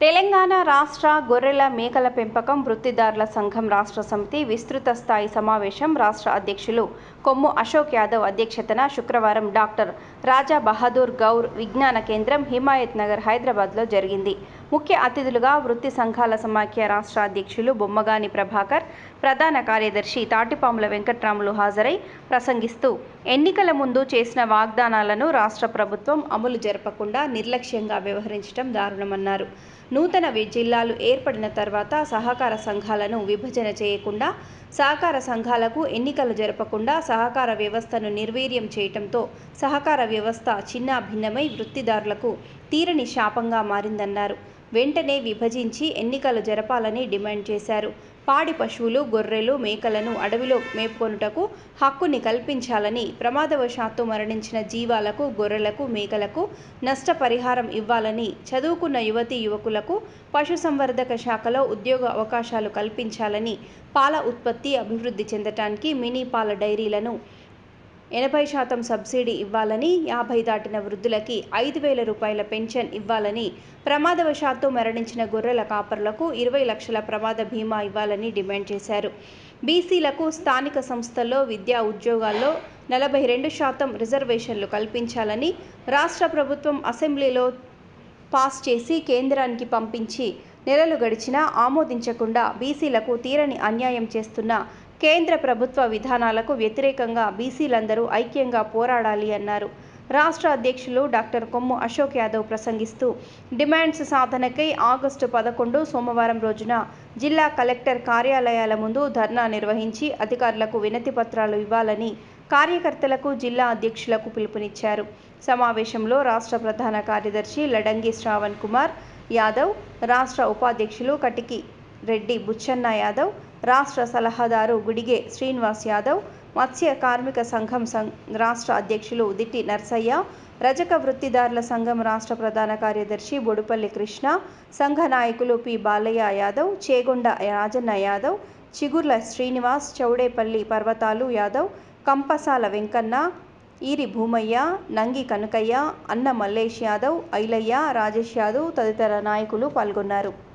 తెలంగాణ రాష్ట్ర గొర్రెల మేకల పెంపకం వృత్తిదారుల సంఘం రాష్ట్ర సమితి విస్తృత స్థాయి సమావేశం రాష్ట్ర అధ్యక్షులు కొమ్ము అశోక్ యాదవ్ అధ్యక్షతన శుక్రవారం డాక్టర్ రాజా బహదూర్ గౌర్ విజ్ఞాన కేంద్రం హిమాయత్ నగర్ హైదరాబాద్లో జరిగింది. ముఖ్య అతిథులుగా వృత్తి సంఘాల సమాఖ్య రాష్ట్ర అధ్యక్షులు బొమ్మగాని ప్రభాకర్ ప్రధాన కార్యదర్శి తాటిపాముల వెంకట్రాములు హాజరై ప్రసంగిస్తూ ఎన్నికల ముందు చేసిన వాగ్దానాలను రాష్ట్ర ప్రభుత్వం అమలు జరపకుండా నిర్లక్ష్యంగా వ్యవహరించడం దారుణమన్నారు. నూతన జిల్లాలు ఏర్పడిన తర్వాత సహకార సంఘాలను విభజన చేయకుండా సహకార సంఘాలకు ఎన్నికలు జరపకుండా సహకార వ్యవస్థను నిర్వీర్యం చేయటంతో సహకార వ్యవస్థ చిన్న భిన్నమై వృత్తిదారులకు తీరని శాపంగా మారిందన్నారు. వెంటనే విభజించి ఎన్నికలు జరపాలని డిమాండ్ చేశారు. పాడి పశువులు గొర్రెలు మేకలను అడవిలో మేపుకొనుటకు హక్కుని కల్పించాలని ప్రమాదవశాత్తు మరణించిన జీవాలకు గొర్రెలకు మేకలకు నష్టపరిహారం ఇవ్వాలని చదువుకున్న యువతీ యువకులకు పశుసంవర్ధక శాఖలో ఉద్యోగ అవకాశాలు కల్పించాలని పాల ఉత్పత్తి అభివృద్ధి చెందటానికి మినీ పాల డైరీలను ఎనభై శాతం సబ్సిడీ ఇవ్వాలని యాభై దాటిన వృద్ధులకి ఐదు వేల రూపాయల పెన్షన్ ఇవ్వాలని ప్రమాదవశాత్తు మరణించిన గొర్రెల కాపర్లకు ఇరవై లక్షల ప్రమాద బీమా ఇవ్వాలని డిమాండ్ చేశారు. బీసీలకు స్థానిక సంస్థల్లో విద్యా ఉద్యోగాల్లో నలభై రెండు శాతం రిజర్వేషన్లు కల్పించాలని రాష్ట్ర ప్రభుత్వం అసెంబ్లీలో పాస్ చేసి కేంద్రానికి పంపించి నెలలు గడిచినా ఆమోదించకుండా బీసీలకు తీరని అన్యాయం చేస్తున్న కేంద్ర ప్రభుత్వ విధానాలకు వ్యతిరేకంగా బీసీలందరూ ఐక్యంగా పోరాడాలి అన్నారు. రాష్ట్ర అధ్యక్షులు డాక్టర్ కొమ్ము అశోక్ యాదవ్ ప్రసంగిస్తూ డిమాండ్స్ సాధనకై ఆగస్టు పదకొండు సోమవారం రోజున జిల్లా కలెక్టర్ కార్యాలయాల ముందు ధర్నా నిర్వహించి అధికారులకు వినతి పత్రాలు ఇవ్వాలని కార్యకర్తలకు జిల్లా అధ్యక్షులకు పిలుపునిచ్చారు. సమావేశంలో రాష్ట్ర ప్రధాన కార్యదర్శి లడంగి శ్రావణ్ కుమార్ యాదవ్ రాష్ట్ర ఉపాధ్యక్షులు కటికి రెడ్డి బుచ్చన్న యాదవ్ రాష్ట్ర సలహాదారు గుడిగే శ్రీనివాస్ యాదవ్ మత్స్య కార్మిక సంఘం రాష్ట్ర అధ్యక్షులు దిట్టి నర్సయ్య రజక వృత్తిదారుల సంఘం రాష్ట్ర ప్రధాన కార్యదర్శి బొడుపల్లి కృష్ణ సంఘ నాయకులు పి బాలయ్య యాదవ్ చేగొండ రాజన్న యాదవ్ చిగుర్ల శ్రీనివాస్ చౌడేపల్లి పర్వతాలు యాదవ్ కంపసాల వెంకన్న ఈరి భూమయ్య నంగి కనకయ్య అన్న మల్లేష్ యాదవ్ ఐలయ్య రాజేష్ యాదవ్ తదితర నాయకులు పాల్గొన్నారు.